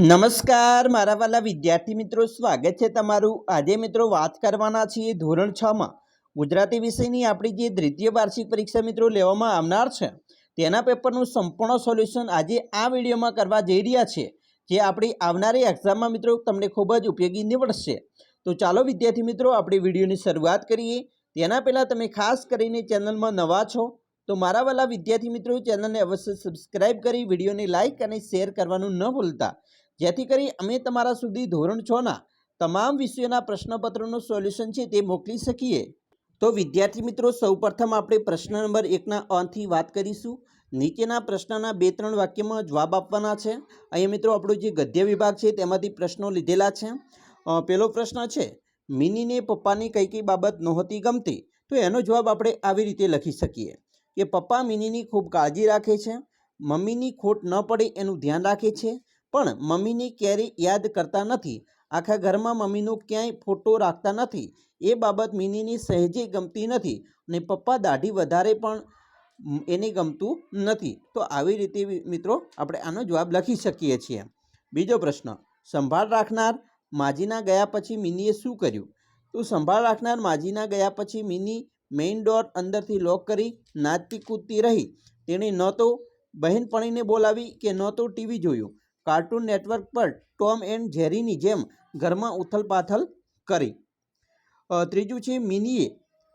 નમસ્કાર, મારા વાલા વિદ્યાર્થી મિત્રો, સ્વાગત છે તમારું. આજે મિત્રો વાત કરવાના છીએ ધોરણ છ માં. ગુજરાતી વિષયની આપણી જે દ્વિતીય વાર્ષિક પરીક્ષા મિત્રો લેવામાં આવનાર છે, તેના પેપરનું સંપૂર્ણ સોલ્યુશન આજે આ વિડીયોમાં કરવા જઈ રહ્યા છે જે આપણી આવનારી એક્ઝામમાં મિત્રો તમને ખૂબ જ ઉપયોગી નીવડશે. તો ચાલો વિદ્યાર્થી મિત્રો, આપણે વિડીયોની શરૂઆત કરીએ. તેના પહેલાં તમે ખાસ કરીને ચેનલમાં નવા છો, તો મારા વાલા વિદ્યાર્થી મિત્રો, ચેનલને અવશ્ય સબસ્ક્રાઇબ કરી, વિડીયોને લાઇક અને શેર કરવાનું ન ભૂલતા. જેથી કરી અમે તમારા સુધી ધોરણ છના તમામ વિષયોના પ્રશ્નપત્રોનું સોલ્યુશન છે તે મોકલી શકીએ. તો વિદ્યાર્થી મિત્રો, સૌપ્રથમ આપણે પ્રશ્ન નંબર એકના અથી વાત કરીશું. નીચેના પ્રશ્નના બે ત્રણ વાક્યમાં જવાબ આપવાના છે. અહીંયા મિત્રો, આપણો જે ગદ્ય વિભાગ છે તેમાંથી પ્રશ્નો લીધેલા છે. પહેલો પ્રશ્ન છે, મિનીને પપ્પાની કઈ કઈ બાબત નહોતી ગમતી? તો એનો જવાબ આપણે આવી રીતે લખી શકીએ કે, પપ્પા મિનીની ખૂબ કાળજી રાખે છે. મમ્મીની ખોટ ન પડે એનું ધ્યાન રાખે છે. પણ મમ્મીની કેરી યાદ કરતા નથી. આખા ઘરમાં મમ્મીનો ક્યાંય ફોટો રાખતા નથી. એ બાબત મિનીની સહેજે ગમતી નથી અને પપ્પા દાઢી વધારે પણ એને ગમતું નથી. તો આવી રીતે મિત્રો આપણે આનો જવાબ લખી શકીએ છીએ. બીજો પ્રશ્ન, સંભાળ રાખનાર માજીના ગયા પછી મિનીએ શું કર્યું? તો સંભાળ રાખનાર માજીના ગયા પછી મિની મેઇન ડોર અંદરથી લોક કરી નાચતી કૂદતી રહી. તેણે ન તો બહેનપણીને બોલાવી કે ન તો ટીવી જોયું. કાર્ટૂન નેટવર્ક પર ટોમ એન્ડ ઝેરીની જેમ ઘરમાં ઉથલપાથલ કરી. ત્રીજું છે મિનીએ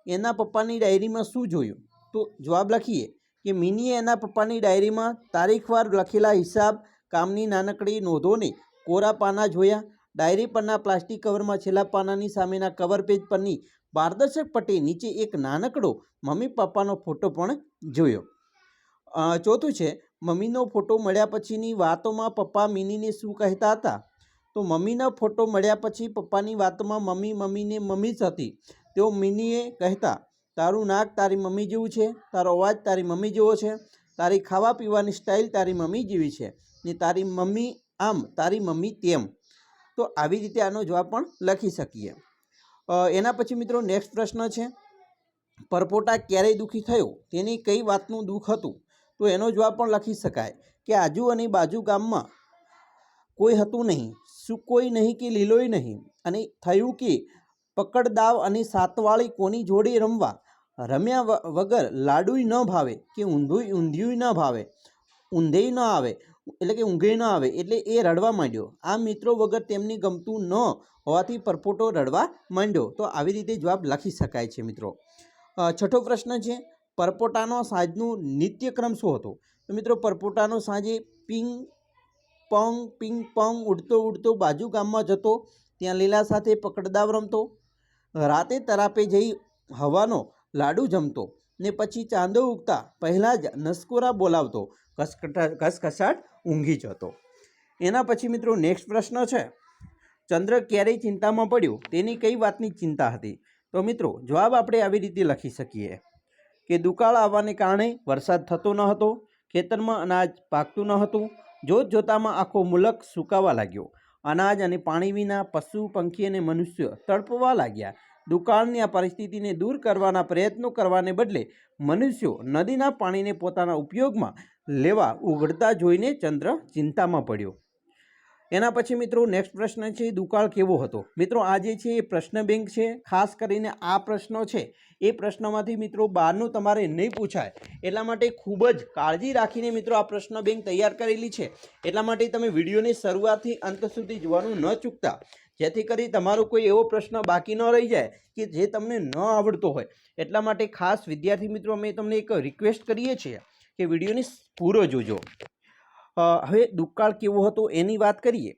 એના પપ્પાની ડાયરીમાં શું જોયું? તો જવાબ લખીએ કે મિનીએ એના પપ્પાની ડાયરીમાં તારીખવાર લખેલા હિસાબ, કામની નાનકડી નોંધોને કોરા પાના જોયા. ડાયરી પરના પ્લાસ્ટિક કવરમાં છેલ્લા પાનાની સામેના કવર પેજ પરની પારદર્શક પટ્ટી નીચે એક નાનકડો મમ્મી પપ્પાનો ફોટો પણ જોયો. ચોથું છે મમ્મીનો ફોટો મળ્યા પછીની વાતોમાં પપ્પા મિનીને શું કહેતા હતા? તો મમ્મીનો ફોટો મળ્યા પછી પપ્પાની વાતોમાં મમ્મી મમ્મીને મમ્મી જ હતી. તેઓ મિનીએ કહેતા, તારું નાક તારી મમ્મી જેવું છે, તારો અવાજ તારી મમ્મી જેવો છે, તારી ખાવા પીવાની સ્ટાઇલ તારી મમ્મી જેવી છે, ને તારી મમ્મી આમ, તારી મમ્મી તેમ. તો આવી રીતે આનો જવાબ પણ લખી શકીએ. એના પછી મિત્રો નેક્સ્ટ પ્રશ્ન છે, પરપોટા ક્યારેય દુઃખી થયો? તેની કઈ વાતનું દુઃખ હતું? તો એનો જવાબ પણ લખી શકાય કે આજુ અને બાજુ ગામમાં કોઈ હતું નહીં સૂકોય નહીં કે લીલોય નહીં? અને થયું કે પકડદાવ અને સાતવાળી કોની જોડે રમવા? રમ્યા વગર લાડુય ન ભાવે કે ઊંધુંય ઊંધિયું ન ભાવે, ઊંધેય ન આવે, એટલે કે ઊંઘે ન આવે, એટલે એ રડવા માંડ્યો. આ મિત્રો વગર તેમને ગમતું ન હોવાથી પરપોટો રડવા માંડ્યો. તો આવી રીતે જવાબ લખી શકાય છે મિત્રો. છઠ્ઠો પ્રશ્ન છે પરપોટાનો સાંજનું નિત્યક્રમ શું હતો? તો મિત્રો, પરપોટાનો સાંજે પિંગ પોંગ પિંગ પોંગ ઉડતો ઉડતો બાજુ ગામમાં જતો, ત્યાં લીલા સાથે પકડદાવ રમતો, રાતે તરાપે જઈ હવાનો લાડુ જમતો ને પછી ચાંદો ઉગતા પહેલાં જ નસકોરા બોલાવતો ઘસઘસાટ ઊંઘી જતો. એના પછી મિત્રો નેક્સ્ટ પ્રશ્ન છે. ચંદ્ર ક્યારેય ચિંતામાં પડ્યો? તેની કઈ વાતની ચિંતા હતી? તો મિત્રો, જવાબ આપણે આવી રીતે લખી શકીએ. કે દુકાળ આવવાને કારણે વરસાદ થતો ન હતો, ખેતરમાં અનાજ પાકતું ન હતું જોત જોતામાં આખો મુલક સુકાવા લાગ્યો. અનાજ અને પાણી વિના પશુ, પંખી અને મનુષ્ય તડપવા લાગ્યા. દુકાળની આ પરિસ્થિતિને દૂર કરવાના પ્રયત્નો કરવાને બદલે મનુષ્યો નદીના પાણીને પોતાના ઉપયોગમાં લેવા ઉઘડતા જોઈને ચંદ્ર ચિંતામાં પડ્યો. એના પછી મિત્રો નેક્સ્ટ પ્રશ્ન છે, દુકાળ કેવો હતો? મિત્રો, આ જે છે એ પ્રશ્ન બેંક છે, ખાસ કરીને આ પ્રશ્નો છે, એ પ્રશ્નમાંથી મિત્રો બહારનું તમારે નહીં પૂછાય. એટલા માટે ખૂબ જ કાળજી રાખીને મિત્રો આ પ્રશ્ન બેંક તૈયાર કરેલી છે. એટલા માટે તમે વિડીયોની શરૂઆતથી અંત સુધી જોવાનું ન ચૂકતા. જેથી કરી તમારો કોઈ એવો પ્રશ્ન બાકી ન રહી જાય કે જે તમને ન આવડતો હોય. એટલા માટે ખાસ વિદ્યાર્થી મિત્રો, અમે તમને એક રિક્વેસ્ટ કરીએ છીએ કે વિડીયોની પૂરો જોજો. હવે દુકાળ કેવો હતો એની વાત કરીએ.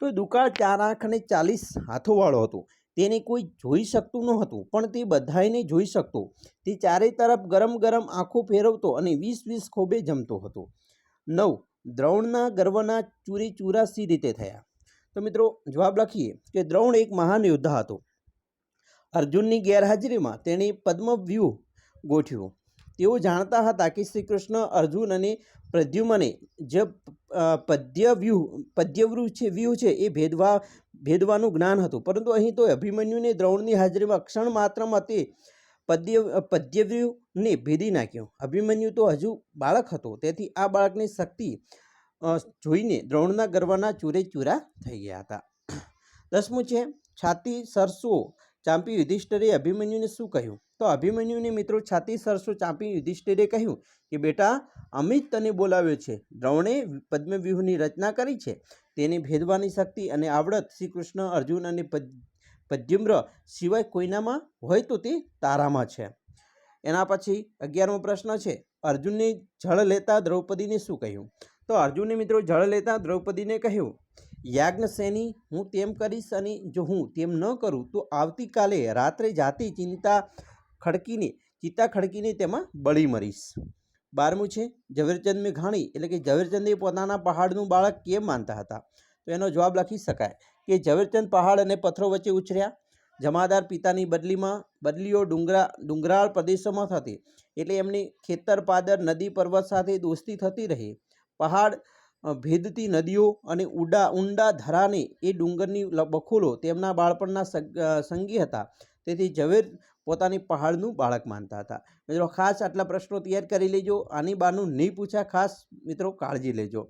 તો દુકાળ ચાર આંખ અને ચાલીસ હાથોવાળો હતો. તેને કોઈ જોઈ શકતું ન હતું પણ તે બધાને જોઈ શકતો. તે ચારે તરફ ગરમ ગરમ આંખો ફેરવતો અને વીસ વીસ ખોબે જમતો હતો. નવ દ્રોણના ગર્વના ચૂરી ચૂરાસી રીતે થયા. તો મિત્રો જવાબ લખીએ કે દ્રોણ એક મહાન યોદ્ધા હતો. અર્જુનની ગેરહાજરીમાં તેણે પદ્મવ્યૂહ ગોઠવ્યું. તેઓ જાણતા હતા કે શ્રી કૃષ્ણ અર્જુન અને પ્રદ્યુમને જે પદ્યવ્યૂહ પદ્યવ્યૂહ છે, વ્યૂહ છે એ ભેદવા, ભેદવાનું જ્ઞાન હતું. પરંતુ અહીં તો અભિમન્યુને દ્રોણની હાજરીમાં ક્ષણ માત્ર મતે પદ્ય, પદ્યવ્યૂહને ભેદી નાખ્યો. અભિમન્યુ તો હજુ બાળક હતો. તેથી આ બાળકની શક્તિ જોઈને દ્રોણના ગર્વના ચૂરે ચૂરા થઈ ગયા હતા. દસમું છે, છાતી સરસો ચાંપી યુધિષ્ઠરે અભિમન્યુને શું કહ્યું? તો અભિમન્યુને મિત્રો છાતી સરસો ચાંપી યુધિષ્ઠિરે કહ્યું કે, બેટા, અમિત તને બોલાવ્યો છે. દ્રોણે પદ્મવ્યૂહની રચના કરી છે. તેને ભેદવાની શક્તિ અને આવડત શ્રી કૃષ્ણ અર્જુન અને પદ, પદ્યુમ્ર સિવાય કોઈનામાં હોય તો તે તારામાં છે. એના પછી અગિયારમો પ્રશ્ન છે, અર્જુનને જળ લેતા દ્રૌપદીને શું કહ્યું? તો અર્જુને મિત્રો જળ લેતા દ્રૌપદીને કહ્યું, યાજ્ઞસેની હું તેમ કરીશ અને જો હું તેમ ન કરું તો આવતીકાલે રાત્રે જાતિ ચિંતા ખડકીને, ચિત્તા ખડકીને તેમાં બળી મરીશ. બારમું છે ઝવેરચંદ મેઘાણી એટલે કે ઝવેરચંદે પોતાના પહાડનું બાળક કેમ માનતા હતા? તો એનો જવાબ લખી શકાય કે ઝવેરચંદ પહાડ અને પથ્થરો વચ્ચે ઉછર્યા. જમાદાર પિતાની બદલીમાં બદલીઓ ડુંગરા, ડુંગરાળ પ્રદેશોમાં થતી, એટલે એમની ખેતર પાદર નદી પર્વત સાથે દોસ્તી થતી રહી. પહાડ ભેદતી નદીઓ અને ઉડા ઊંડા ધરાને એ ડુંગરની બખોલો તેમના બાળપણના સંગી હતા. તેથી ઝવેર પોતાની પહાડનું બાળક માનતા હતા. મિત્રો, ખાસ આટલા પ્રશ્નો તૈયાર કરી લેજો. આની બહારનું નહીં પૂછા ખાસ મિત્રો કાળજી લેજો.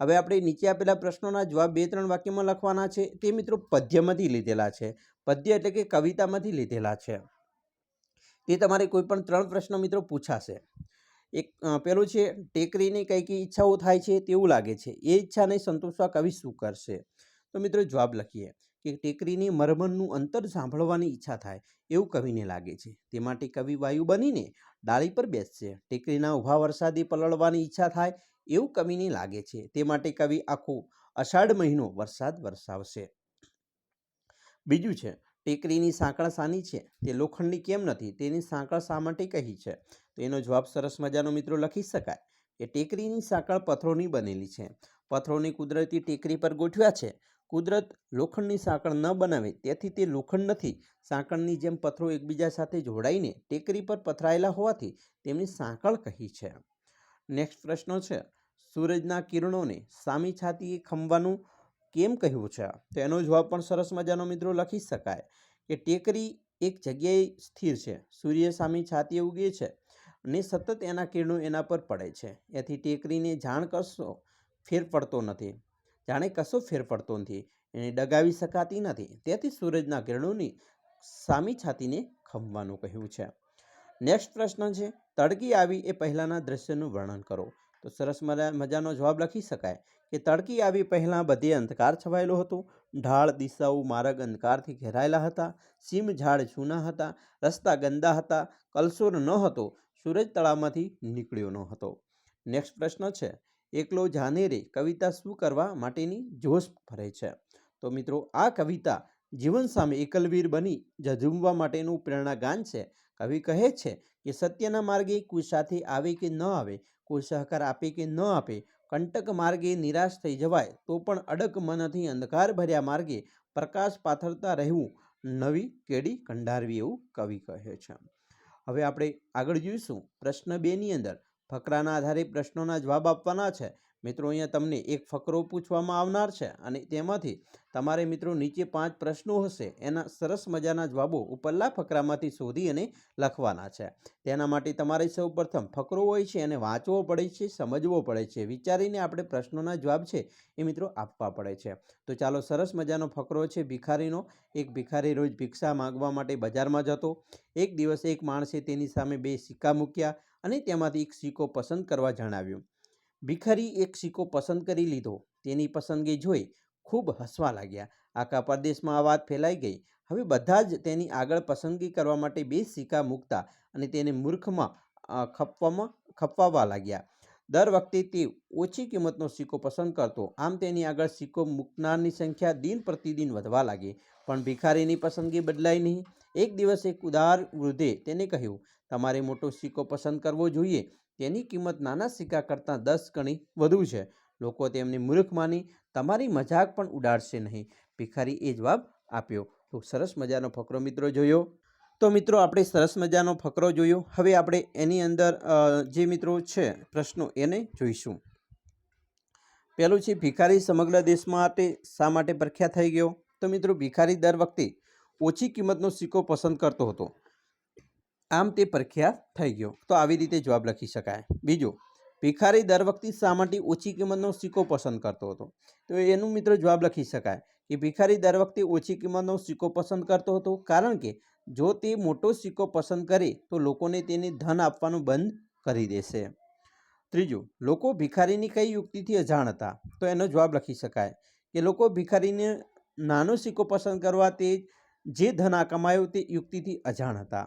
હવે આપણે નીચે આપેલા પ્રશ્નોના જવાબ બે ત્રણ વાક્યમાં લખવાના છે. તે મિત્રો પદ્યમાંથી લીધેલા છે. પદ્ય એટલે કે કવિતામાંથી લીધેલા છે. તે તમારે કોઈ પણ ત્રણ પ્રશ્નો મિત્રો પૂછાશે. એક પેલું છે, ટેકરીની કઈ કઈ ઈચ્છાઓ થાય છે તેવું લાગે છે. એ ઈચ્છાને સંતોષવા કવિ શું કરશે? તો મિત્રો જવાબ લખીએ. કે ટેકરીની મરમણનું અંતર સાંભળવાની ઈચ્છા થાય, એવું કવિને લાગે છે. તે માટે કવિ વાયુ બનીને ડાળી પર બેસશે. ટેકરીના ઊભા વરસાદી પલળવાની ઈચ્છા થાય, એવું કવિને લાગે છે. તે માટે કવિ આખો અષાઢ મહિનો વરસાદ વરસાવશે. બીજું છે, ટેકરીની સાંકળ સાની છે? તે લોખંડની કેમ નથી? તેની સાંકળ શા માટે કહી છે? તો એનો જવાબ સરસ મજાનો મિત્રો લખી શકાય કે ટેકરીની સાંકળ પથ્થરોની બનેલી છે. પથ્થરોની કુદરતી ટેકરી પર ગોઠવ્યા છે. કુદરત લોખંડની સાંકળ ન બનાવે, તેથી તે લોખંડ નથી. સાંકળની જેમ પથ્થરો એકબીજા સાથે જોડાઈને ટેકરી પર પથરાયેલા હોવાથી તેમની સાંકળ કહી છે. નેક્સ્ટ પ્રશ્ન છે. સૂરજના કિરણોને સામી છાતીએ ખમવાનું કેમ કહ્યું છે? તો એનો જવાબ પણ સરસ મજાનો મિત્રો લખી શકાય કે ટેકરી એક જગ્યાએ સ્થિર છે. સૂર્ય સામી છાતીએ ઉગે છે અને સતત એના કિરણો એના પર પડે છે. એથી ટેકરીને જાણ કરશો, ફેર પડતો નથી. જાણે કશો ફેર પડતો નથી. એને ડગાવી શકાતી નથી. તેથી સૂરજના કિરણોની સામી છાતીને ખમવાનું કહ્યું છે. નેક્સ્ટ પ્રશ્ન છે, તડકી આવી એ પહેલાંના દ્રશ્યનું વર્ણન કરો. તો સરસ મજા, મજાનો જવાબ લખી શકાય કે તડકી આવી પહેલાં બધે અંધકાર છવાયેલો હતો. ઢાળ, દિશાઓ, માર્ગ અંધકારથી ઘેરાયેલા હતા. સીમ, ઝાડ જૂના હતા. રસ્તા ગંદા હતા. કલસોર ન હતો. સૂરજ તળાવમાંથી નીકળ્યો ન હતો. નેક્સ્ટ પ્રશ્ન છે એકલો જાનેરે કવિતા શું કરવા માટેની જોશ ભરે છે. તો મિત્રો, આ કવિતા જીવન સામે એકલવીર બની ઝઝુમવા માટેનું પ્રેરણાગાન છે. કવિ કહે છે કે, સત્યના માર્ગે કોઈ સાથે આવે કે ન આવે, કોઈ સહકાર આપે કે ન આપે, કંટક માર્ગે નિરાશ થઈ જવાય, તો પણ અડક મનથી અંધકાર ભર્યા માર્ગે પ્રકાશ પાથરતા રહેવું નવી કેડી કંડારવી, એવું કવિ કહે છે. હવે આપણે આગળ જોઈશું. પ્રશ્ન બેની અંદર ફકરાના આધારે પ્રશ્નોના જવાબ આપવાના છે. મિત્રો, અહીંયા તમને એક ફકરો પૂછવામાં આવનાર છે અને તેમાંથી તમારે મિત્રો નીચે પાંચ પ્રશ્નો હશે. એના સરસ મજાના જવાબો ઉપરલા ફકરામાંથી શોધી અને લખવાના છે. તેના માટે તમારે સૌ ફકરો હોય છે એને વાંચવો પડે છે, સમજવો પડે છે, વિચારીને આપણે પ્રશ્નોના જવાબ છે એ મિત્રો આપવા પડે છે. તો ચાલો સરસ મજાનો ફકરો છે ભિખારીનો. એક ભિખારી રોજ ભિક્ષા માગવા માટે બજારમાં જતો. એક દિવસ એક માણસે તેની સામે બે સિક્કા મૂક્યા. અને તેમાંથી એક સિક્કો પસંદ કરવા જણાવ્યું. ભિખારી એક સિક્કો પસંદ કરી લીધો. તેની પસંદગી જોઈ ખૂબ હસવા લાગ્યા. આખા પરદેશમાં આ વાત ફેલાઈ ગઈ. હવે બધા જ તેની આગળ પસંદગી કરવા માટે બે સિક્કા મૂકતા અને તેને મૂર્ખમાં ખપવામાં, ખપવાવા લાગ્યા. દર વખતે તે ઓછી કિંમતનો સિક્કો પસંદ કરતો. આમ તેની આગળ સિક્કો મૂકનારની સંખ્યા દિન પ્રતિદિન વધવા લાગી. પણ ભિખારીની પસંદગી બદલાઈ નહીં. એક દિવસ એક ઉદાર વૃદ્ધે તેને કહ્યું તમારે મોટો સિક્કો પસંદ કરવો જોઈએ. તેની કિંમત નાના સિક્કા કરતાં દસ ગણી વધુ છે. લોકો તેમને મૂર્ખ માની તમારી મજાક પણ ઉડાડશે નહીં. ભિખારી એ જવાબ આપ્યો. તો સરસ મજાનો ફકરો મિત્રો જોયો. તો મિત્રો આપણે સરસ મજાનો ફકરો જોયો. હવે આપણે એની અંદર જે મિત્રો છે પ્રશ્નો એને જોઈશું. પહેલું છે, ભિખારી સમગ્ર દેશ માટે શા માટે પ્રખ્યાત થઈ ગયો? તો મિત્રો ભિખારી દર વખતે ઓછી કિંમતનો સિક્કો પસંદ કરતો હતો. આમ તે પ્રખ્યાત થઈ ગયો. તો આવી રીતે જવાબ લખી શકાય. બીજું, ભિખારી દર વખતે શા માટે ઓછી કિંમતનો સિક્કો પસંદ કરતો હતો? તો એનું મિત્રો જવાબ લખી શકાય કે ભિખારી દર વખતે ઓછી કિંમતનો સિક્કો પસંદ કરતો હતો કારણ કે જો તે મોટો સિક્કો પસંદ કરે તો લોકોને તેને ધન આપવાનું બંધ કરી દેશે. ત્રીજું, લોકો ભિખારીની કઈ યુક્તિથી અજાણ હતા? તો એનો જવાબ લખી શકાય કે લોકો ભિખારીને નાનો સિક્કો પસંદ કરવા તે જે ધન આ કમાયો તે યુક્તિથી અજાણ હતા.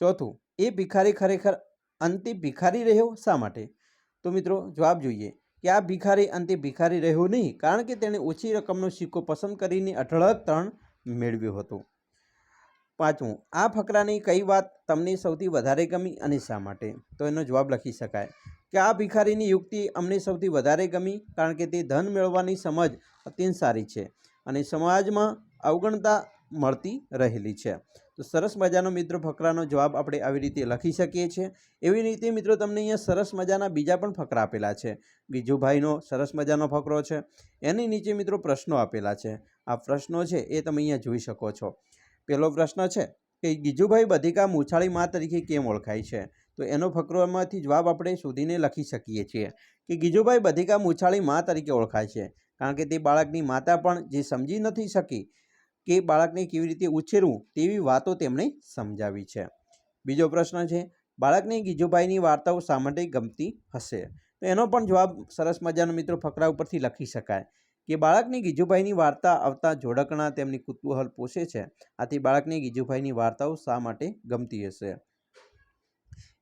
ચોથું, એ ભિખારી ખરેખર અંતે ભિખારી રહ્યો શા માટે? તો મિત્રો જવાબ જોઈએ કે આ ભિખારી અંતે ભિખારી રહ્યો નહીં, કારણ કે તેણે ઓછી રકમનો સિક્કો પસંદ કરીને અઢળક ત્રણ મેળવ્યો હતો. પાંચમું, આ ફકરાની કઈ વાત તમને સૌથી વધારે ગમી અને શા માટે? તો એનો જવાબ લખી શકાય કે આ ભિખારીની યુક્તિ અમને સૌથી વધારે ગમી, કારણ કે તે ધન મેળવવાની સમજ અત્યંત સારી છે અને સમાજમાં અવગણતા મળતી રહેલી છે. તો સરસ મજાનો મિત્રો ફકરાનો જવાબ આપણે આવી રીતે લખી શકીએ છીએ. એવી રીતે મિત્રો તમને અહીંયા સરસ મજાના બીજા પણ ફકરા આપેલા છે. ગીજુભાઈનો સરસ મજાનો ફકરો છે. એની નીચે મિત્રો પ્રશ્નો આપેલા છે. આ પ્રશ્નો છે એ તમે અહીંયા જોઈ શકો છો. પહેલો પ્રશ્ન છે કે ગીજુભાઈ બધિકા મૂછાળી મા તરીકે કેમ ઓળખાય છે? તો એનો ફકરોમાંથી જવાબ આપણે શોધીને લખી શકીએ છીએ કે ગીજુભાઈ બધિકા મૂછાળી મા તરીકે ઓળખાય છે. કારણ કે તે બાળકની માતા પણ જે સમજી નથી શકી કે બાળકને કેવી રીતે ઉછેરવું તેવી વાતો તેમણે સમજાવી છે. બીજો પ્રશ્ન છે, બાળકને ગીજુભાઈની વાર્તાઓ શા માટે ગમતી હશે? તો એનો પણ જવાબ સરસ મજાનો મિત્રો ફકરા ઉપરથી લખી શકાય કે બાળકની ગીજુભાઈની વાર્તા આવતા જોડકણા તેમની કુતૂહલ પોષે છે. આથી બાળકને ગીજુભાઈની વાર્તાઓ શા માટે ગમતી હશે?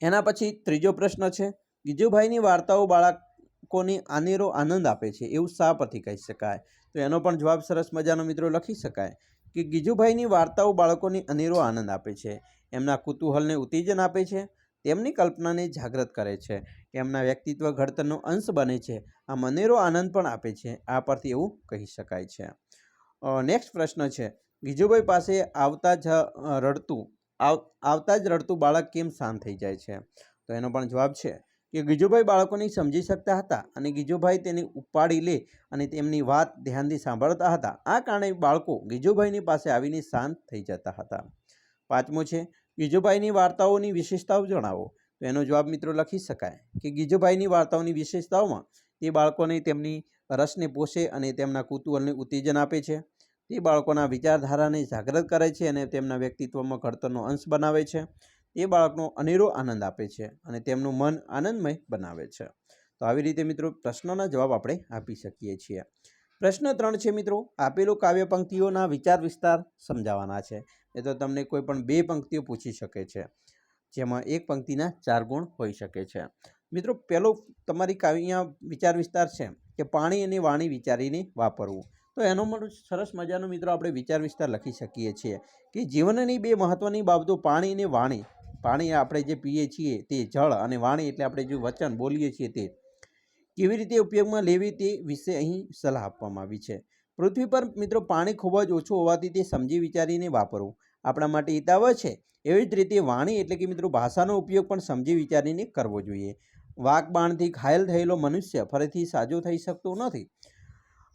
એના પછી ત્રીજો પ્રશ્ન છે, ગીજુભાઈની વાર્તાઓ બાળકોને આનેરો આનંદ આપે છે એવું શા પરથી કહી શકાય? તો એનો પણ જવાબ સરસ મજાનો મિત્રો લખી શકાય. કે ગીજુભાઈની વાર્તાઓ બાળકોને અનેરો આનંદ આપે છે. એમના કુતૂહલને ઉત્તેજન આપે છે. તેમની કલ્પનાને જાગૃત કરે છે એમના વ્યક્તિત્વ ઘડતરનો અંશ બને છે. આમ અનેરો આનંદ પણ આપે છે. આ પરથી એવું કહી શકાય છે. નેક્સ્ટ પ્રશ્ન છે. ગીજુભાઈ પાસે આવતા જ રડતું, આવ, આવતા જ રડતું બાળક કેમ શાંત થઈ જાય છે? તો એનો પણ જવાબ છે. કે ગીજુભાઈ બાળકોને સમજી શકતા હતા અને ગીજુભાઈ તેને ઉપાડી લે અને તેમની વાત ધ્યાનથી સાંભળતા હતા. આ કારણે બાળકો ગીજુભાઈની પાસે આવીને શાંત થઈ જતા હતા. પાંચમું છે, ગીજુભાઈની વાર્તાઓની વિશેષતાઓ જણાવો. તો એનો જવાબ મિત્રો લખી શકાય કે ગીજુભાઈની વાર્તાઓની વિશેષતાઓમાં તે બાળકોને તેમની રસને પોષે અને તેમના કુતૂહલને ઉત્તેજન આપે છે. તે બાળકોના વિચારધારાને જાગૃત કરે છે અને તેમના વ્યક્તિત્વમાં ઘડતરનો અંશ બનાવે છે. એ બાળકનો અનેરો આનંદ આપે છે અને તેમનું મન આનંદમય બનાવે છે. તો આવી રીતે મિત્રો પ્રશ્નોના જવાબ આપણે આપી શકીએ છીએ. પ્રશ્ન ત્રણ છે મિત્રો, આપેલો કાવ્ય પંક્તિઓના વિચાર વિસ્તાર સમજાવવાના છે. એ તો તમને કોઈ પણ બે પંક્તિઓ પૂછી શકે છે, જેમાં એક પંક્તિના ચાર ગુણ હોઈ શકે છે. મિત્રો પહેલો તમારી કાવ્ય વિચાર વિસ્તાર છે કે પાણી અને વાણી વિચારીને વાપરવું. તો એનો સરસ મજાનો મિત્રો આપણે વિચાર વિસ્તાર લખી શકીએ છીએ કે જીવનની બે મહત્ત્વની બાબતો પાણી અને વાણી પાણી આપણે જે પીએ છીએ તે જળ અને વાણી એટલે આપણે જે વચન બોલીએ છીએ તે. કેવી રીતે ઉપયોગમાં લેવી તે વિશે અહીં સલાહ આપવામાં આવી છે. પૃથ્વી પર મિત્રો પાણી ખૂબ જ ઓછું હોવાથી તે સમજી વિચારીને વાપરવું. આપણા માટે હિતાવહ છે. એવી જ રીતે વાણી એટલે કે મિત્રો ભાષાનો ઉપયોગ પણ સમજી વિચારીને કરવો જોઈએ. વાક બાણથી ઘાયલ થયેલો મનુષ્ય ફરીથી સાજો થઈ શકતો નથી.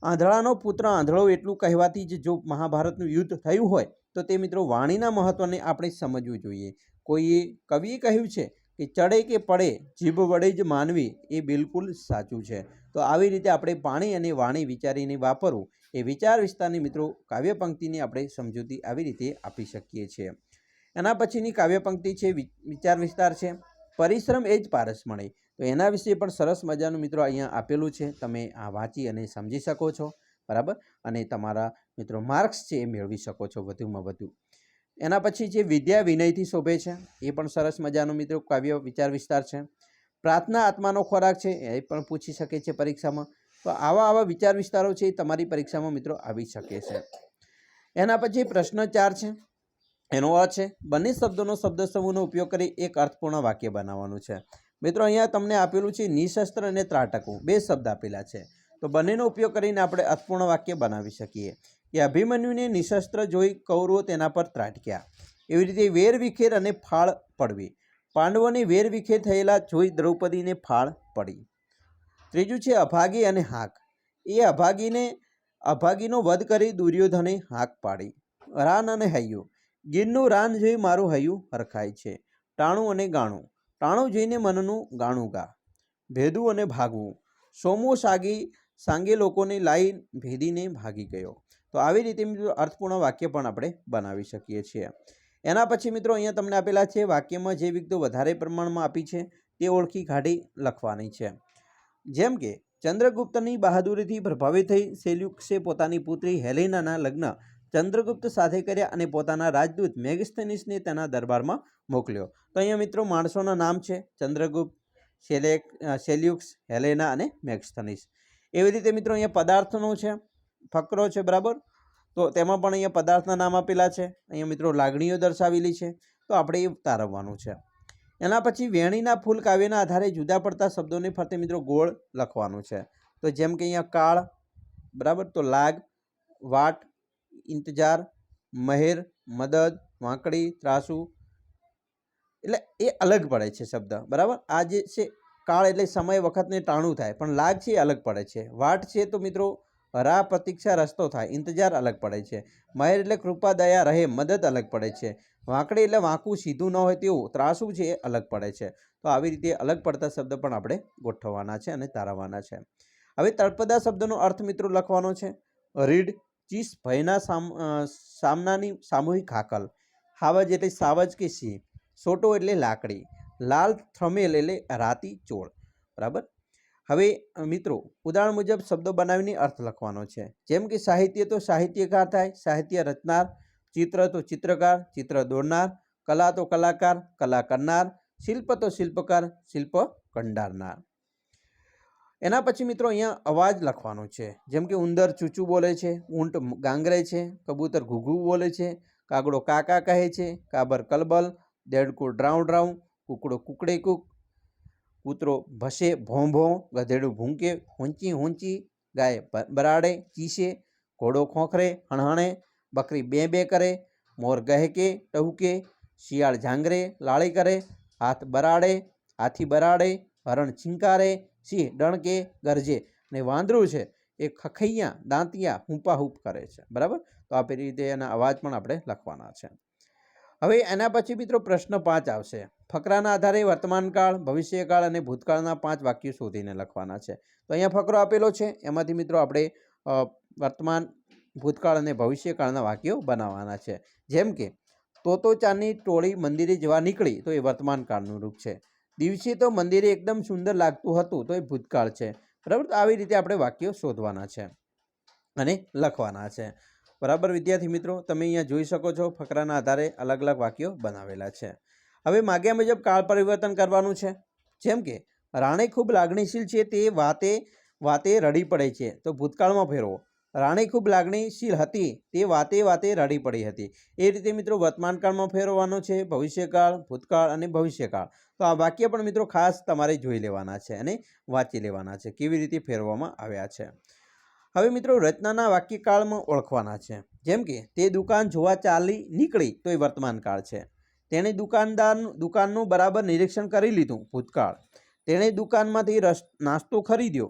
આંધળાનો પુત્ર આંધળો એટલું કહેવાથી જ જો મહાભારતનું યુદ્ધ થયું હોય તો તે મિત્રો વાણીના મહત્ત્વને આપણે સમજવું જોઈએ. કોઈએ કવિએ કહ્યું છે કે ચડે કે પડે જીભ વડે જ માનવી એ બિલકુલ સાચું છે. તો આવી રીતે આપણે પાણી અને વાણી વિચારીને વાપરવું એ વિચાર વિસ્તારની મિત્રો કાવ્ય પંક્તિની આપણે સમજૂતી આવી રીતે આપી શકીએ છીએ. એના પછીની કાવ્ય પંક્તિ છે વિચાર વિસ્તાર છે. પરિશ્રમ એ જ પારસ મળે તો એના વિશે પણ સરસ મજાનું મિત્રો અહીંયા આપેલું છે. તમે આ વાંચી અને સમજી શકો છો. બરાબર? અને તમારા મિત્રો માર્ક્સ છે એ મેળવી શકો છો વધુમાં વધુ. એના પછી જે વિદ્યા વિનયથી શોભે છે, એ પણ સરસ મજાનું મિત્રો કાવ્ય વિચાર વિસ્તાર છે. પ્રાર્થના આત્માનો ખોરાક છે, એ પણ પૂછી શકે છે પરીક્ષામાં. તો આવા આવા વિચાર વિસ્તારો છે એ તમારી પરીક્ષામાં મિત્રો આવી શકે છે. એના પછી પ્રશ્ન ચાર છે. એનો અર્થ છે, બંને શબ્દોનો શબ્દ સમૂહનો ઉપયોગ કરી એક અર્થપૂર્ણ વાક્ય બનાવવાનું છે. મિત્રો અહીંયા તમને આપેલું છે નિશસ્ત્ર અને ત્રાટકવું. બે શબ્દ આપેલા છે. તો બંનેનો ઉપયોગ કરીને આપણે અર્થપૂર્ણ વાક્ય બનાવી શકીએ. કે અભિમન્યુને નિશસ્ત્ર જોઈ કૌરવો તેના પર ત્રાટક્યા. એવી રીતે વેર વિખેર અને ફાળ પડવી. પાંડવોને વેર વિખેર થયેલા જોઈ દ્રૌપદીને ફાળ પડી. ત્રીજું છે અભાગી અને હાક. એ અભાગીને, અભાગીનો વધ કરી દુર્યોધને હાક પાડી. રાન અને હૈયું. ગીરનું રાન જોઈ મારું હૈયું હરખાય છે. ટાણું અને ગાણું. ટાણું જોઈને મનનું ગાણું ગા. ભેદું અને ભાગવું. સોમો સાગી, સાંગે લોકોને લાઈ ભેદીને ભાગી ગયો. તો આવી રીતે મિત્રો અર્થપૂર્ણ વાક્ય પણ આપણે બનાવી શકીએ છીએ. એના પછી મિત્રો અહીંયા તમને આપેલા છે, વાક્યમાં જે વિગતો વધારે પ્રમાણમાં આપી છે, તે ઓળખી કાઢી લખવાની છે. જેમ કે, ચંદ્રગુપ્તની બહાદુરીથી પ્રભાવિત થઈ સેલ્યુક્સે પોતાની પુત્રી હેલેનાના લગ્ન ચંદ્રગુપ્ત સાથે કર્યા અને પોતાના રાજદૂત મેગસ્થનીસને તેના દરબારમાં મોકલ્યો. તો અહીંયા મિત્રો માણસોના નામ છે, ચંદ્રગુપ્ત, સેલેક, સેલ્યુક્સ, હેલેના અને મેગસ્થનીસ એવી રીતે મિત્રો અહીંયા પદાર્થનો છે ફકરો છે, બરાબર? તો તેમાં પણ અહીંયા પદાર્થના નામ આપેલા છે. અહીંયા મિત્રો લાગણીઓ દર્શાવેલી છે. તો આપણે એ તારવવાનું છે. એના પછી વેણીના ફૂલ કાવ્યના આધારે જુદા પડતા શબ્દોને ફરતે મિત્રો ગોળ લખવાનું છે. તો જેમ કે અહીંયા કાળ, બરાબર? તો લાગ, વાટ, ઇંતજાર, મહેર, મદદ, વાંકડી, ત્રાસુ. એટલે એ અલગ પડે છે શબ્દ, બરાબર? આ જે છે, કાળ એટલે સમય વખતને ટાણું થાય, પણ લાગ છે એ અલગ પડે છે. વાટ છે તો મિત્રો રાહ પ્રતીક્ષા રસ્તો થાય, ઇંતજાર અલગ પડે છે. મહેર એટલે કૃપા, દયા, રહે, મદદ અલગ પડે છે. વાંકડી એટલે વાંકું સીધું ન હોય તેવું, ત્રાસું છે એ અલગ પડે છે. તો આવી રીતે અલગ પડતા શબ્દ પણ આપણે ગોઠવવાના છે અને તારવવાના છે. હવે તળપદા શબ્દનો અર્થ મિત્રો લખવાનો છે રીડ ચીસ ભયના સામ સામનાની સામૂહિક હાકલ, હાવજ એટલે સાવજ કે સિંહ, સોટો એટલે લાકડી, લાલ થ્રમેલ એટલે રાતી ચોળ. બરાબર? હવે, મિત્રો, ઉદાહરણ મુજબ શબ્દો બનાવીને અર્થ લખવાનો છે. જેમ કે સાહિત્ય તો સાહિત્યકાર થાય, સાહિત્ય રચનાર, ચિત્ર તો ચિત્રકાર, ચિત્ર દોરનાર, કલા તો કલાકાર, કલા કરનાર, શિલ્પ તો શિલ્પકાર, શિલ્પ કંડારનાર. એના પછી મિત્રો અહીંયા અવાજ લખવાનો છે. જેમ કે ઉંદર ચૂચું બોલે છે, ઊંટ ગાંગરે છે, કબૂતર ઘૂઘું બોલે છે, કાગડો કાકા કહે છે, કાબર કલબલ, દેડકું ડ્રાઉં ડ્રાઉં, કૂકડો કુકડે કૂક કૂતરો ભસે ભોં ભોં ગધેડું ભૂંકે, હુંચી ઊંચી ગાય બરાડે, ચીસે, ઘોડો ખોખરે, હણહણે, બકરી બે બે કરે, મોર ગહેકે, ટહુકે, શિયાળ ઝાંગરે, લાળી કરે, હાથ બરાડે, હાથી બરાડે, હરણ ચિંકારે સિંહ ડણકે, ગરજે ને વાંદરું છે એ ખખૈયા, દાંતિયા, હુંપાહૂપ કરે છે. બરાબર? તો આ રીતે એના અવાજ પણ આપણે લખવાના છે. હવે એના પછી મિત્રો પ્રશ્ન પાંચ આવશે. ફકરાના આધારે વર્તમાનકાળ ભવિષ્યકાળ અને ભૂતકાળના પાંચ વાક્યો શોધીને લખવાના છે. તો અહીંયા ફકરો આપેલો છે. એમાંથી મિત્રો આપણે વર્તમાન, ભૂતકાળ અને ભવિષ્યકાળના વાક્યો બનાવવાના છે. જેમ કે તોતો ચાની ટોળી મંદિરે જવા નીકળી તો એ વર્તમાનકાળનું રૂપ છે. દિવસે તો મંદિરે એકદમ સુંદર લાગતું હતું તો એ ભૂતકાળ છે. બરાબર? તો આવી રીતે આપણે વાક્યો શોધવાના છે અને લખવાના છે. બરાબર? વિદ્યાર્થી મિત્રો, તમે અહીંયા જોઈ શકો છો ફકરાના આધારે અલગ અલગ વાક્યો બનાવેલા છે. હવે માગ્યા મુજબ કાળ પરિવર્તન કરવાનું છે. જેમ કે, રાણે ખૂબ લાગણીશીલ છે તે વાતે વાતે રડી પડે છે, તો ભૂતકાળમાં ફેરવો. રાણે ખૂબ લાગણીશીલ હતી તે વાતે વાતે રડી પડી હતી. એ રીતે મિત્રો વર્તમાનકાળમાં ફેરવવાનો છે, ભવિષ્યકાળ, ભૂતકાળ અને ભવિષ્યકાળ. તો આ વાક્ય પણ મિત્રો ખાસ તમારે જોઈ લેવાના છે અને વાંચી લેવાના છે, કેવી રીતે ફેરવવામાં આવ્યા છે. હવે મિત્રો રચનાના વાક્યકાળમાં ઓળખવાના છે. જેમ કે, તે દુકાન જોવા ચાલી નીકળી, તો એ વર્તમાન કાળ છે. તેણે દુકાનદાર દુકાનનું બરાબર નિરીક્ષણ કરી લીધું ભૂતકાળ. તેણે દુકાનમાંથી રસ નાસ્તો ખરીદ્યો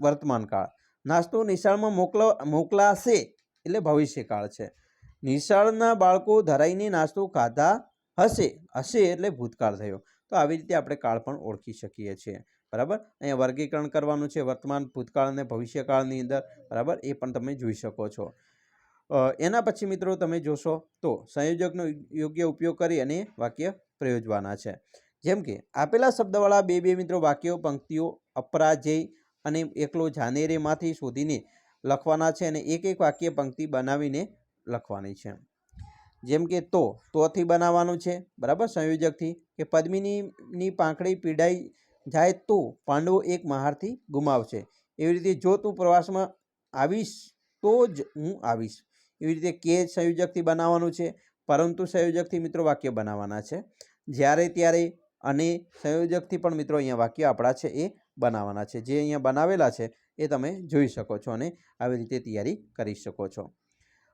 વર્તમાન કાળ નાસ્તો નિશાળમાં મોકલો મોકલાશે એટલે ભવિષ્યકાળ છે. નિશાળના બાળકો ધરાઈને નાસ્તો ખાધા હશે હશે એટલે ભૂતકાળ થયો. તો આવી રીતે આપણે કાળ પણ ઓળખી શકીએ છીએ. બરાબર? અહીંયા વર્ગીકરણ કરવાનું છે વર્તમાન ભૂતકાળ અને ભવિષ્યકાળની અંદર. બરાબર? એ પણ તમે જોઈ શકો છો. એના પછી મિત્રો તમે જોશો તો સંયોજકનો યોગ્ય ઉપયોગ કરી અને વાક્ય પ્રયોજવાના છે. જેમ કે, આપેલા શબ્દવાળા બે બે મિત્રો વાક્યો, પંક્તિઓ, અપરાજય અને એકલો જાનેરેમાંથી શોધીને લખવાના છે અને એક એક વાક્ય, પંક્તિ બનાવીને લખવાની છે. જેમ કે, તો, તોથી બનાવવાનું છે, બરાબર? સંયોજકથી કે પદ્મિનીની પાંખડી પીડાઈ જાય તો પાંડવો એક મહારથી ગુમાવશે. એવી રીતે જો તું પ્રવાસમાં આવીશ તો જ હું આવીશ. એવી રીતે કે સંયોજકથી બનાવવાનું છે, પરંતુ સંયોજકથી મિત્રો વાક્ય બનાવવાના છે. જ્યારે ત્યારે અને સંયોજકથી પણ મિત્રો અહીંયા વાક્ય આપણા છે એ બનાવવાના છે. જે અહીંયા બનાવેલા છે એ તમે જોઈ શકો છો અને આવી રીતે તૈયારી કરી શકો છો.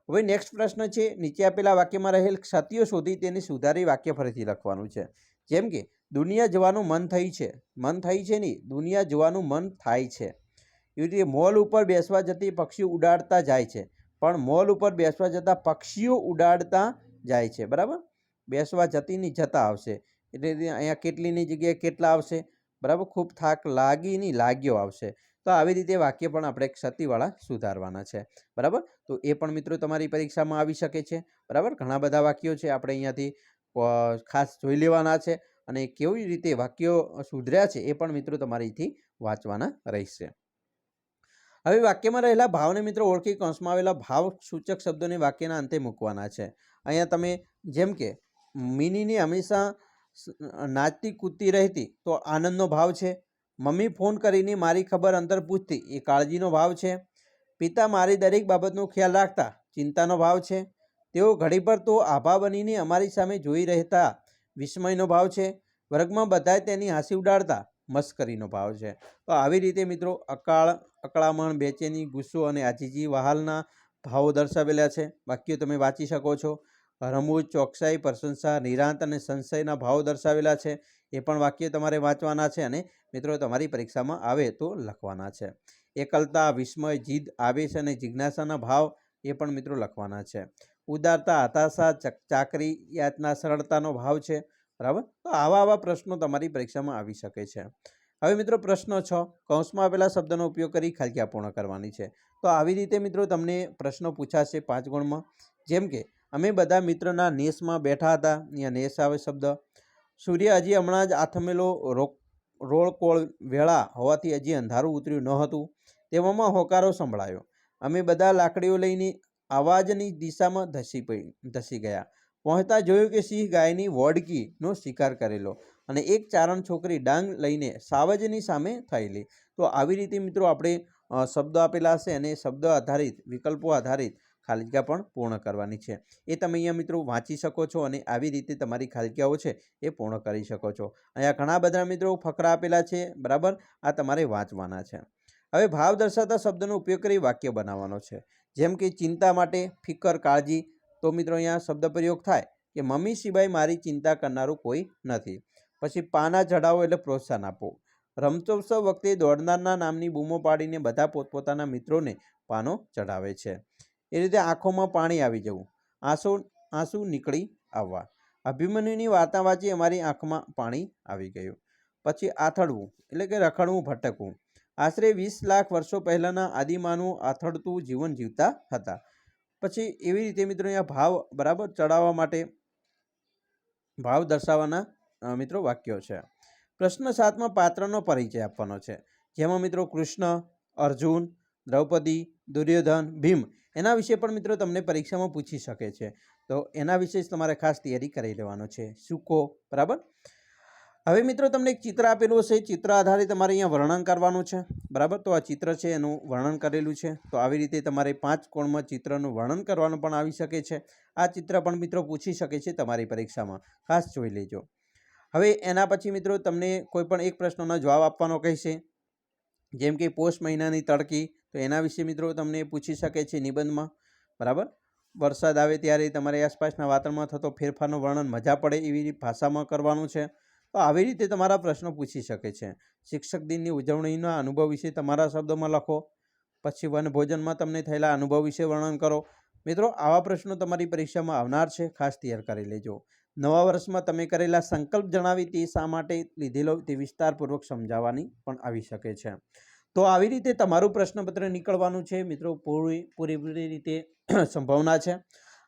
હવે નેક્સ્ટ પ્રશ્ન છે, નીચે આપેલા વાક્યમાં રહેલ ક્ષતિઓ શોધી તેને સુધારી વાક્ય ફરીથી લખવાનું છે. જેમ કે, દુનિયા જવાનું મન થઈ છે. મન થઈ છે નહીં, દુનિયા જવાનું મન થાય છે. એવી રીતે મોલ ઉપર બેસવા જતી પક્ષીઓ ઉડાડતા જાય છે. પણ મોલ ઉપર બેસવા જતાં પક્ષીઓ ઉડાડતા જાય છે, બરાબર? બેસવા જતીની જતા આવશે. એટલે અહીંયા કેટલીની જગ્યાએ કેટલા આવશે? બરાબર? ખૂબ થાક લાગીની લાગ્યો આવશે. તો આવી રીતે વાક્ય પણ આપણે ક્ષતિવાળા સુધારવાના છે. બરાબર? તો એ પણ મિત્રો તમારી પરીક્ષામાં આવી શકે છે. બરાબર? ઘણા બધા વાક્યો છે, આપણે અહીંયાથી ખાસ જોઈ લેવાના છે અને કેવી રીતે વાક્યો સુધર્યા છે એ પણ મિત્રો તમારીથી વાંચવાના રહેશે. હવે વાક્યમાં રહેલા ભાવને મિત્રો ઓળખી કૌંસમાં આવેલા ભાવ સૂચક શબ્દોને વાક્યના અંતે મૂકવાના છે. અહીંયા તમે જેમ કે, મિનીની હંમેશા નાચતી, કૂદતી રહેતી તો આનંદનો ભાવ છે. મમ્મી ફોન કરીને મારી ખબર અંતર પૂછતી એ કાળજીનો ભાવ છે. પિતા મારી દરેક બાબતનો ખ્યાલ રાખતા ચિંતાનો ભાવ છે. તેઓ ઘડી પર તો આભા બનીને અમારી સામે જોઈ રહેતા વિસ્મયનો ભાવ છે. વર્ગમાં બધાએ તેની હાંસી ઉડાડતા મસ્કરીનો ભાવ છે. તો આવી રીતે મિત્રો અકાળ, અકળામણ, બેચેની ગુસ્સો અને આજીજી વહાલના ભાવો દર્શાવેલા છે. વાક્યો તમે વાંચી શકો છો. રમૂજ, ચોકસાઈ, પ્રશંસા, નિરાંત અને સંશયના ભાવો દર્શાવેલા છે. એ પણ વાક્ય તમારે વાંચવાના છે અને મિત્રો તમારી પરીક્ષામાં આવે તો લખવાના છે. એકલતા, વિસ્મય, જીદ, આવેશ અને જિજ્ઞાસાના ભાવ એ પણ મિત્રો લખવાના છે. ઉદારતા, હતાશા ચક- ચાકરી યાતના સરળતાનો ભાવ છે. બરાબર? તો આવા આવા પ્રશ્નો તમારી પરીક્ષામાં આવી શકે છે. હવે મિત્રો પ્રશ્ન છ, કૌંસમાં આપેલા શબ્દનો ઉપયોગ કરી ખાલક્યા પૂર્ણ કરવાની છે. તો આવી રીતે મિત્રો તમને પ્રશ્નો પૂછાશે પાંચ ગુણમાં. જેમ કે, અમે બધા મિત્રના નેસમાં બેઠા હતા અહીંયા નેસ આવે શબ્દ. સૂર્ય હજી હમણાં જ આથમેલો રોક, રોળકોળ વેળા હોવાથી હજી અંધારું ઉતર્યું ન હતું. તેવામાં હોકારો સંભળાયો. અમે બધા લાકડીઓ લઈને અવાજની દિશામાં ધસી પડી, ધસી ગયા. પહોંચતા જોયું કે સિંહ ગાયની વોડકીનો શિકાર કરેલો અને એક ચારણ છોકરી ડાંગ લઈને સાવજની સામે થયેલી. તો આવી રીતે મિત્રો આપણે શબ્દ આપેલા હશે અને શબ્દ આધારિત, વિકલ્પો આધારિત ખાલિકા પણ પૂર્ણ કરવાની છે. એ તમે અહીંયા મિત્રો વાંચી શકો છો અને આવી રીતે તમારી ખાલિકાઓ છે એ પૂર્ણ કરી શકો છો. અહીંયા ઘણા બધા મિત્રો ફકરા આપેલા છે, બરાબર? આ તમારે વાંચવાના છે. હવે ભાવ દર્શાવતા શબ્દનો ઉપયોગ કરી વાક્ય બનાવવાનો છે. જેમ કે ચિંતા માટે ફિકર કાળજી તો મિત્રો અહીંયા શબ્દ પ્રયોગ થાય કે, મમ્મી સિવાય મારી ચિંતા કરનારું કોઈ નથી. પછી, પાના ચઢાવો એટલે પ્રોત્સાહન આપો. રમતોત્સવ વખતે દોડનારના નામની બૂમો પાડીને બધા પોતપોતાના મિત્રોને પાનો ચઢાવે છે. એ રીતે આંખોમાં પાણી આવી જવું. આંસુ આંસુ નીકળી આવવા. અભિમન્યુની વાર્તા વાંચી અમારી આંખમાં પાણી આવી ગયું. પછી આથડવું એટલે કે રખડવું, ભટકવું. આશરે વીસ લાખ વર્ષો પહેલાંના આદિમાનવું આથડતું જીવન જીવતા હતા. પછી એવી રીતે મિત્રો અહીંયા ભાવ બરાબર ચડાવવા માટે ભાવ દર્શાવવાના મિત્રો વાક્યો છે. પ્રશ્ન સાતમાં પાત્રનો પરિચય આપવાનો છે. જેમાં મિત્રો કૃષ્ણ, અર્જુન, દ્રૌપદી, દુર્યોધન, ભીમ એના વિશે પણ મિત્રો તમને પરીક્ષામાં પૂછી શકે છે. તો એના વિશે જ તમારે ખાસ તૈયારી કરી લેવાનો છે. સૂકો, બરાબર? હવે મિત્રો તમને એક ચિત્ર આપેલું હશે. ચિત્ર આધારે તમારે અહીંયા વર્ણન કરવાનું છે. બરાબર? તો આ ચિત્ર છે, એનું વર્ણન કરેલું છે. તો આવી રીતે તમારે પાંચ કોણમાં ચિત્રનું વર્ણન કરવાનું પણ આવી શકે છે. આ ચિત્ર પણ મિત્રો પૂછી શકે છે તમારી પરીક્ષામાં. ખાસ જોઈ લેજો. હવે એના પછી મિત્રો તમને કોઈ પણ એક પ્રશ્નનો જવાબ આપવાનો કહેશે. જેમ કે પોષ મહિનાની તડકી. તો એના વિશે મિત્રો તમને પૂછી શકે છે નિબંધમાં. બરાબર? વરસાદ આવે ત્યારે તમારી આસપાસના વાતાવરણમાં થતો ફેરફારનું વર્ણન મજા પડે એવી ભાષામાં કરવાનું છે. તો આવી રીતે તમારા પ્રશ્નો પૂછી શકે છે. શિક્ષક દિનની ઉજવણીના અનુભવ વિશે તમારા શબ્દોમાં લખો. પછી વનભોજનમાં તમને થયેલા અનુભવ વિશે વર્ણન કરો. મિત્રો, આવા પ્રશ્નો તમારી પરીક્ષામાં આવનાર છે. ખાસ તૈયાર કરી લેજો. નવા વર્ષમાં તમે કરેલા સંકલ્પ જણાવી તે શા માટે લીધેલો તે વિસ્તારપૂર્વક સમજાવવાની પણ આવી શકે છે. તો આવી રીતે તમારું પ્રશ્નપત્ર નીકળવાનું છે. મિત્રો, પૂરી, પૂરેપૂરી રીતે સંભાવના છે.